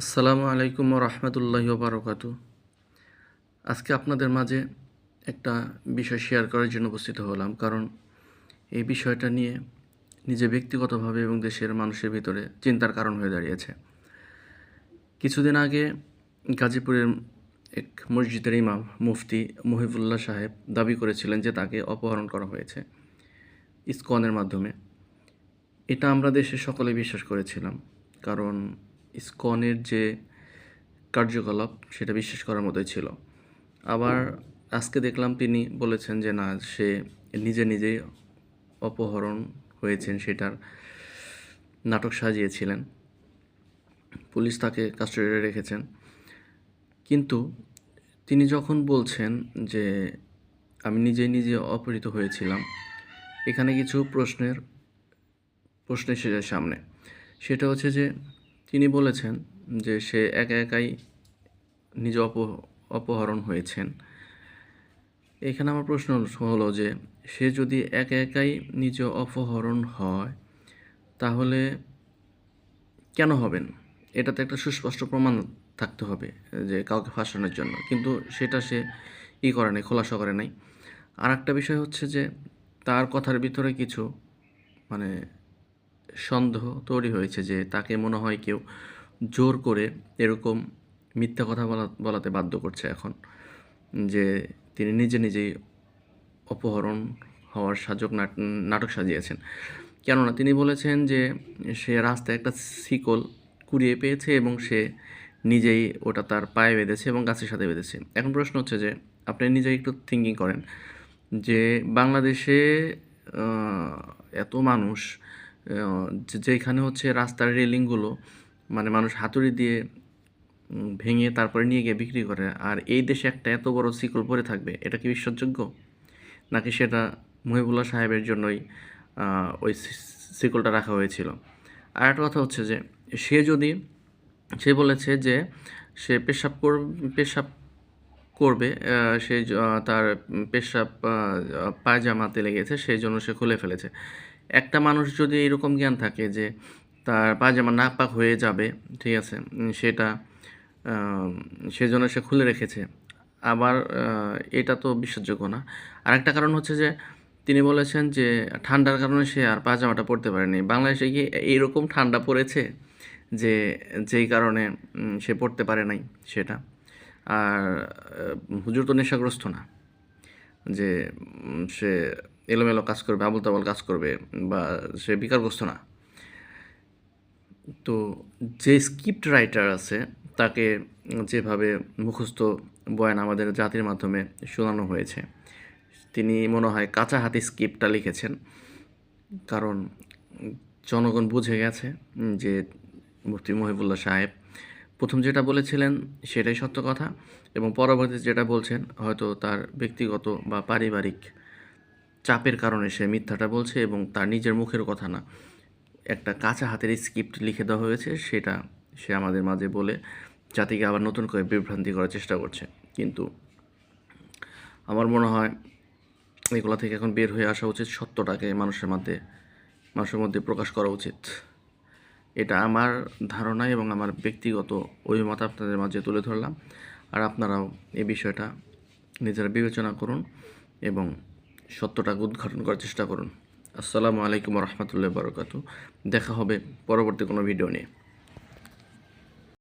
আসসালামু আলাইকুম রহমতুল্লাহি বারকাতু আজকে আপনাদের মাঝে একটা বিষয় শেয়ার করার জন্য উপস্থিত হলাম, কারণ এই বিষয়টা নিয়ে নিজে ব্যক্তিগতভাবে এবং দেশের মানুষের ভিতরে চিন্তার কারণ হয়ে দাঁড়িয়েছে। কিছুদিন আগে গাজীপুরের এক মসজিদের ইমাম মুফতি মহিবুল্লাহ সাহেব দাবি করেছিলেন যে তাকে অপহরণ করা হয়েছে ইসকনের মাধ্যমে। এটা আমরা দেশে সকলে বিশ্বাস করেছিলাম, কারণ ইসকনের যে কার্যকলাপ, সেটা বিশ্বাস করার মতোই ছিল। আবার আজকে দেখলাম তিনি বলেছেন যে, না, সে নিজে নিজেই অপহরণ হয়েছেন, সেটার নাটক সাজিয়েছিলেন। পুলিশ তাকে কাস্টডিতে রেখেছেন। কিন্তু তিনি যখন বলছেন যে, আমি নিজে নিজে অপহৃত হয়েছিলাম, এখানে কিছু প্রশ্নের প্রশ্ন এসে যায় সামনে। সেটা হচ্ছে যে তিনি বলেছেন যে সে একা একাই নিজ অপ, অপহরণ হয়েছেন। এখানে আমার প্রশ্ন হলো যে সে যদি একা একাই নিজ অপহরণ হয়, তাহলে কেন হবেন? এটাতে একটা সুস্পষ্ট প্রমাণ থাকতে হবে যে কাউকে ফাঁসানোর জন্য। কিন্তু সেটা সে ই করে নাই, খোলাসা করে নাই। আর একটা বিষয় হচ্ছে যে তার কথার ভিতরে কিছু মানে সন্দেহ তৈরি হয়েছে যে তাকে মনে হয় কেউ জোর করে এরকম মিথ্যা কথা বলা, বলাতে বাধ্য করছে এখন। যে তিনি নিজে নিজেই অপহরণ হওয়ার সাজক নাট- নাটক সাজিয়েছেন। কেননা তিনি বলেছেন যে সে রাস্তায় একটা শিকল কুড়িয়ে পেয়েছে এবং সে নিজেই ওটা তার পায়ে বেঁধেছে এবং গাছের সাথে বেঁধেছে। এখন প্রশ্ন হচ্ছে যে আপনি নিজেই একটু থিঙ্কিং করেন যে বাংলাদেশে এত মানুষ যেখানে হচ্ছে রাস্তার রেলিংগুলো মানে মানুষ হাতুড়ি দিয়ে ভেঙে তারপরে নিয়ে গিয়ে বিক্রি করে। আর এই দেশে একটা এত বড় শিকল পরে থাকবে, এটা কি বিশ্বাসযোগ্য? নাকি সেটা মহিবুল্লাহ সাহেবের জন্যই ওই সি- শিকলটা রাখা হয়েছিল? আর একটা কথা হচ্ছে যে, সে যদি, সে বলেছে যে, সে পেশাব কর পেশাব করবে সে তার পেশাব পায়জামাতে লেগেছে, সেই জন্য সে খুলে ফেলেছে। একটা মানুষ যদি এরকম জ্ঞান থাকে যে তার পায়জামা নাপাক হয়ে যাবে, ঠিক আছে সেটা সেজন্য সে খুলে রেখেছে। আবার এটা তো বিশ্বাসযোগ্য না। আরেকটা কারণ হচ্ছে যে তিনি বলেছেন যে ঠান্ডার কারণে সে আর পায়জামাটা পরতে পারেনি। বাংলাদেশে কি এইরকম ঠান্ডা পড়েছে যে, যেই কারণে সে পড়তে পারে নাই সেটা? আর হুজুর তো নেশাগ্রস্ত না। যে সে এলোমেলো কাজ করবে আবল তাবল কাজ করবে বা সে বিকারগ্রস্ত না। তো যে স্ক্রিপ্ট রাইটার আছে, তাকে যেভাবে মুখস্থ বয়ান আমাদের জাতির মাধ্যমে শোনানো হয়েছে, তিনি মনে হয় কাঁচা হাতি স্ক্রিপ্টটা লিখেছেন। কারণ জনগণ বুঝে গেছে যে মুফতি মহিবুল্লাহ সাহেব প্রথম যেটা বলেছিলেন সেটাই সত্য কথা এবং পরবর্তীতে যেটা বলছেন হয়তো তার ব্যক্তিগত বা পারিবারিক চাপের কারণে সে মিথ্যাটা বলছে এবং তার নিজের মুখের কথা না। একটা কাঁচা হাতের স্ক্রিপ্ট লিখে দেওয়া হয়েছে, সেটা সে আমাদের মাঝে বলে জাতিকে আবার নতুন করে বিভ্রান্তি করার চেষ্টা করছে। কিন্তু আমার মনে হয় এগুলো থেকে এখন বের হয়ে আসা উচিত, সত্যটাকে মানুষের মধ্যে মানুষের মধ্যে প্রকাশ করা উচিত। এটা আমার ধারণা এবং আমার ব্যক্তিগত অভিমত আপনাদের মাঝে তুলে ধরলাম। আর আপনারাও এই বিষয়টা নিজেরা বিবেচনা করুন এবং সত্যটা উদ্ঘাটন করার চেষ্টা করুন। আসসালামু আলাইকুম রহমতুল্লাহ বারকাত দেখা হবে পরবর্তী কোনো ভিডিও নিয়ে।